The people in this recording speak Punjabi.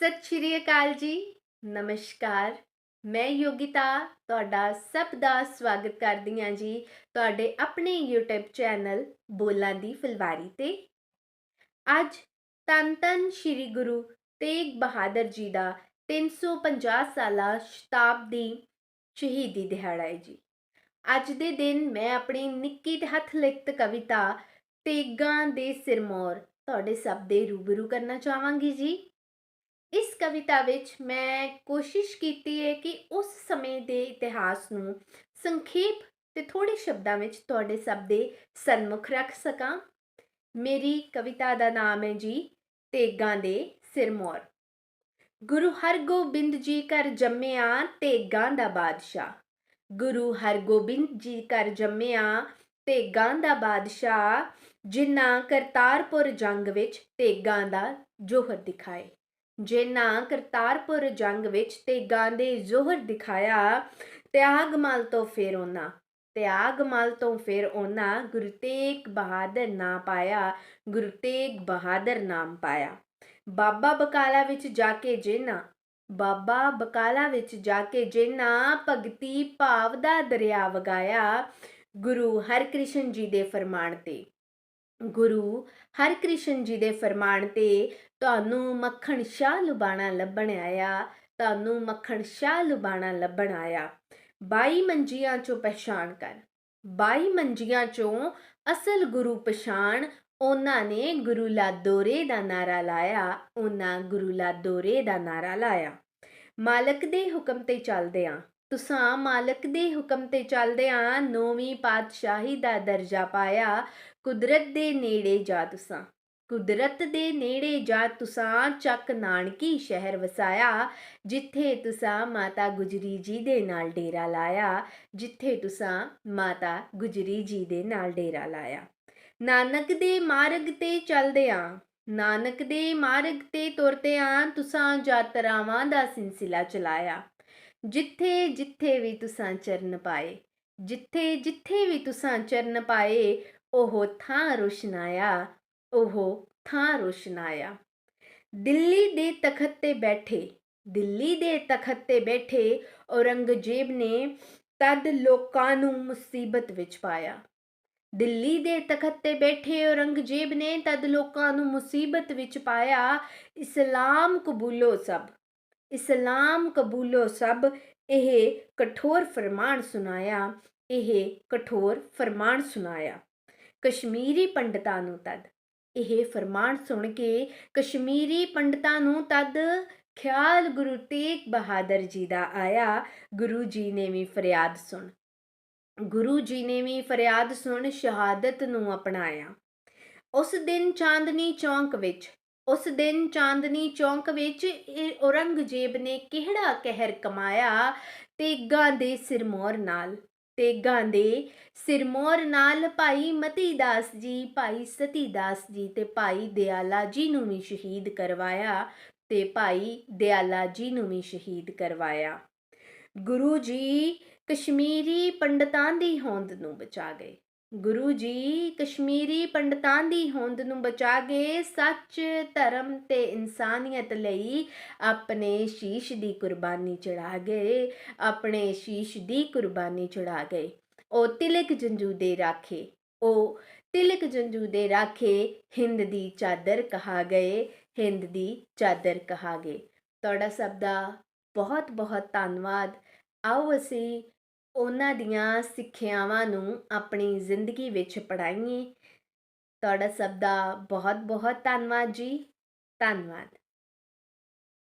ਸਤਿ ਸ਼੍ਰੀ ਅਕਾਲ ਜੀ। ਨਮਸਕਾਰ। ਮੈਂ ਯੋਗਿਤਾ, ਤੁਹਾਡਾ ਸਭ ਦਾ ਸਵਾਗਤ ਕਰਦੀ ਹਾਂ ਜੀ ਤੁਹਾਡੇ ਆਪਣੇ YouTube ਚੈਨਲ ਬੋਲਾਂ ਦੀ ਫੁਲਵਾਰੀ ਤੇ। ਅੱਜ ਤਨ ਤਨ ਸ਼੍ਰੀ ਗੁਰੂ ਤੇਗ ਬਹਾਦਰ ਜੀ ਦਾ 350 ਸਾਲਾ ਸ਼ਤਾਬਦੀ ਸ਼ਹੀਦੀ ਦਿਹਾੜਾ ਹੈ ਜੀ। ਅੱਜ ਦੇ ਦਿਨ ਮੈਂ ਆਪਣੀ ਨਿੱਕੀ ਤੇ ਹੱਥ ਲਿਖਤ ਕਵਿਤਾ ਤੇਗਾਂ ਦੇ ਸਿਰਮੌਰ ਤੁਹਾਡੇ ਸਭ ਦੇ ਰੂਬਰੂ ਕਰਨਾ ਚਾਹਾਂਗੀ ਜੀ। ਇਸ ਕਵਿਤਾ ਵਿੱਚ ਮੈਂ ਕੋਸ਼ਿਸ਼ ਕੀਤੀ ਹੈ ਕਿ ਉਸ ਸਮੇਂ ਦੇ ਇਤਿਹਾਸ ਨੂੰ ਸੰਖੇਪ ਤੇ ਥੋੜੇ ਸ਼ਬਦਾਂ ਵਿੱਚ ਤੁਹਾਡੇ ਸਭ ਦੇ ਸਨਮੁਖ ਰੱਖ ਸਕਾਂ। ਮੇਰੀ ਕਵਿਤਾ ਦਾ ਨਾਮ ਹੈ ਜੀ, ਤੇਗਾਂ ਦੇ ਸਿਰਮੌਰ ਗੁਰੂ ਹਰਗੋਬਿੰਦ ਜੀ ਘਰ ਜੰਮਿਆ, ਤੇਗਾਂ ਦਾ ਬਾਦਸ਼ਾਹ। ਗੁਰੂ ਹਰਗੋਬਿੰਦ ਜੀ ਘਰ ਜੰਮਿਆ, ਤੇਗਾਂ ਦਾ ਬਾਦਸ਼ਾਹ, ਜਿਨ੍ਹਾਂ ਕਰਤਾਰਪੁਰ ਜੰਗ ਵਿੱਚ ਤੇਗਾਂ ਦਾ ਜੋਹਰ ਦਿਖਾਏ। ਜੇ ਨਾ ਕਰਤਾਰਪੁਰ ਜੰਗ ਵਿੱਚ ਤੇ ਗਾਂਦੇ ਜੋਹਰ ਦਿਖਾਇਆ ਤਿਆਗਮਲ ਤੋਂ ਫਿਰ ਉਹਨਾਂ ਤਿਆਗਮਲ ਤੋਂ ਫਿਰ ਉਹਨਾਂ ਗੁਰੂ ਤੇਗ ਬਹਾਦਰ ਨਾਂ ਪਾਇਆ, ਗੁਰੂ ਤੇਗ ਬਹਾਦਰ ਨਾਮ ਪਾਇਆ। ਬਾਬਾ ਬਕਾਲਾ ਵਿੱਚ ਜਾ ਕੇ ਜਿਨ੍ਹਾਂ ਬਾਬਾ ਬਕਾਲਾ ਵਿੱਚ ਜਾ ਕੇ ਜਿਨ੍ਹਾਂ ਭਗਤੀ ਭਾਵ ਦਾ ਦਰਿਆ ਵਗਾਇਆ, ਗੁਰੂ ਹਰਕ੍ਰਿਸ਼ਨ ਜੀ ਦੇ ਫਰਮਾਨ ਤੇ। ਗੁਰੂ ਹਰਕ੍ਰਿਸ਼ਨ ਜੀ ਦੇ ਫਰਮਾਨ ਤੇ ਤੁਹਾਨੂੰ ਮੱਖਣ ਸ਼ਾਹ ਲੁਬਾਣਾ ਲੱਭਣ ਆਇਆ, ਤੁਹਾਨੂੰ ਮੱਖਣ ਸ਼ਾਹ ਲੁਬਾਣਾ ਲੱਭਣ ਆਇਆ। 22 ਮੰਜੀਆਂ ਚੋਂ ਪਛਾਣ ਕਰ 22 ਮੰਜੀਆਂ ਚੋਂ ਅਸਲ ਗੁਰੂ ਪਛਾਣ। ਉਹਨਾਂ ਨੇ ਗੁਰੂ ਲਾਦੋਰੇ ਦਾ ਨਾਰਾ ਲਾਇਆ, ਉਹਨਾਂ ਗੁਰੂ ਲਾਦੋਰੇ ਦਾ ਨਾਰਾ ਲਾਇਆ। ਮਾਲਕ ਦੇ ਹੁਕਮ ਤੇ ਚੱਲਦਿਆਂ ਤੁਸਾਂ ਮਾਲਕ ਦੇ ਹੁਕਮ ਤੇ ਚੱਲਦਿਆਂ ਨੌਵੀਂ ਪਾਤਸ਼ਾਹੀ ਦਾ ਦਰਜਾ ਪਾਇਆ। ਕੁਦਰਤ ਦੇ ਨੇੜੇ ਜਾ ਤੁਸਾਂ। ਕੁਦਰਤ ਦੇ ਨੇੜੇ ਜਾ ਤੁਸਾਂ ਚੱਕ ਨਾਨਕੀ ਸ਼ਹਿਰ ਵਸਾਇਆ। ਜਿੱਥੇ ਤੁਸਾਂ ਮਾਤਾ ਗੁਜਰੀ ਜੀ ਦੇ ਨਾਲ ਡੇਰਾ ਲਾਇਆ। ਜਿੱਥੇ ਤੁਸਾਂ ਮਾਤਾ ਗੁਜਰੀ ਜੀ ਦੇ ਨਾਲ ਡੇਰਾ ਲਾਇਆ। ਨਾਨਕ ਦੇ ਮਾਰਗ ਤੇ ਚੱਲਦਿਆਂ, ਨਾਨਕ ਦੇ ਮਾਰਗ ਤੇ ਤੁਰਦਿਆਂ ਤੁਸਾਂ ਯਾਤਰਾਵਾਂ ਦਾ ਸਿਲਸਿਲਾ ਚਲਾਇਆ। ਜਿੱਥੇ ਜਿੱਥੇ ਵੀ ਤੁਸਾਂ ਚਰਨ ਪਾਏ, ਜਿੱਥੇ ਜਿੱਥੇ ਵੀ ਤੁਸਾਂ ਚਰਨ ਪਾਏ, ਉਹ ਥਾਂ ਰੋਸ਼ਨਾਇਆ, ਉਹ ਥਾਂ ਰੋਸ਼ਨਾਇਆ। ਦਿੱਲੀ ਦੇ ਤਖਤ ਤੇ ਬੈਠੇ, ਦਿੱਲੀ ਦੇ ਤਖਤ ਤੇ ਬੈਠੇ ਔਰੰਗਜ਼ੇਬ ਨੇ ਤਦ ਲੋਕਾਂ ਨੂੰ ਮੁਸੀਬਤ ਵਿੱਚ ਪਾਇਆ। ਦਿੱਲੀ ਦੇ ਤਖਤ ਤੇ ਬੈਠੇ ਔਰੰਗਜ਼ੇਬ ਨੇ ਤਦ ਲੋਕਾਂ ਨੂੰ ਮੁਸੀਬਤ ਵਿੱਚ ਪਾਇਆ। ਇਸਲਾਮ ਕਬੂਲੋ ਸਭ। ਇਸਲਾਮ ਕਬੂਲੋ ਸਭ, ਇਹ ਕਠੋਰ ਫਰਮਾਨ ਸੁਨਾਇਆ ਇਹ ਕਠੋਰ ਫਰਮਾਨ ਸੁਨਾਇਆ ਕਸ਼ਮੀਰੀ ਪੰਡਤਾਂ ਨੂੰ ਤਦ, ਇਹ ਫਰਮਾਨ ਸੁਣ ਕੇ ਕਸ਼ਮੀਰੀ ਪੰਡਤਾਂ ਨੂੰ ਤਦ ਖਿਆਲ ਗੁਰੂ ਤੇਗ ਬਹਾਦਰ ਜੀ ਦਾ ਆਇਆ, ਗੁਰੂ ਜੀ ਨੇ ਵੀ ਫਰਿਆਦ ਸੁਣ। ਗੁਰੂ ਜੀ ਨੇ ਵੀ ਫਰਿਆਦ ਸੁਣ, ਸ਼ਹਾਦਤ ਨੂੰ ਅਪਣਾਇਆ। ਉਸ ਦਿਨ ਚਾਂਦਨੀ ਚੌਂਕ ਵਿੱਚ ਉਸ ਦਿਨ ਚਾਂਦਨੀ ਚੌਂਕ ਵਿੱਚ ਇਹ ਔਰੰਗਜ਼ੇਬ ਨੇ ਕਿਹੜਾ ਕਹਿਰ ਕਮਾਇਆ ਤੇਗਾਂ ਦੇ ਸਿਰਮੌਰ ਨਾਲ। ਤੇਗਾਂ ਦੇ ਸਿਰਮੌਰ ਨਾਲ ਭਾਈ ਮਤੀ ਦਾਸ ਜੀ, ਭਾਈ ਸਤੀ ਦਾਸ ਜੀ ਤੇ ਭਾਈ ਦਿਆਲਾ ਜੀ ਨੂੰ ਵੀ ਸ਼ਹੀਦ ਕਰਵਾਇਆ ਤੇ ਭਾਈ ਦਿਆਲਾ ਜੀ ਨੂੰ ਵੀ ਸ਼ਹੀਦ ਕਰਵਾਇਆ। ਗੁਰੂ ਜੀ ਕਸ਼ਮੀਰੀ ਪੰਡਤਾਂ ਦੀ ਹੋਂਦ ਨੂੰ ਬਚਾ ਗਏ। ਗੁਰੂ ਜੀ, ਕਸ਼ਮੀਰੀ ਪੰਡਤਾਂ ਦੀ ਹੋਂਦ ਨੂੰ ਬਚਾ ਕੇ ਸੱਚ, ਧਰਮ ਤੇ ਇਨਸਾਨੀਅਤ ਲਈ ਆਪਣੇ ਸ਼ੀਸ਼ ਦੀ ਕੁਰਬਾਨੀ ਚੜਾ ਗਏ, ਆਪਣੇ ਸ਼ੀਸ਼ ਦੀ ਕੁਰਬਾਨੀ ਚੜਾ ਗਏ। ਉਹ ਤਿਲਕ ਜੰਜੂ ਦੇ ਰਾਖੇ, ਉਹ ਤਿਲਕ ਜੰਜੂ ਦੇ ਰਾਖੇ ਹਿੰਦ ਦੀ ਚਾਦਰ ਕਹਾ ਗਏ, ਹਿੰਦ ਦੀ ਚਾਦਰ ਕਹਾ ਗਏ। ਤੁਹਾਡਾ ਸਭ ਦਾ ਬਹੁਤ ਬਹੁਤ ਧੰਨਵਾਦ। ਆਓ ਅਸੀਂ ਉਹਨਾਂ ਦੀਆਂ ਸਿੱਖਿਆਵਾਂ ਨੂੰ ਆਪਣੀ ਜ਼ਿੰਦਗੀ ਵਿੱਚ ਪੜਾਈਏ ਤੁਹਾਡਾ ਸਭ ਦਾ ਬਹੁਤ ਬਹੁਤ ਧੰਨਵਾਦ ਜੀ। ਧੰਨਵਾਦ।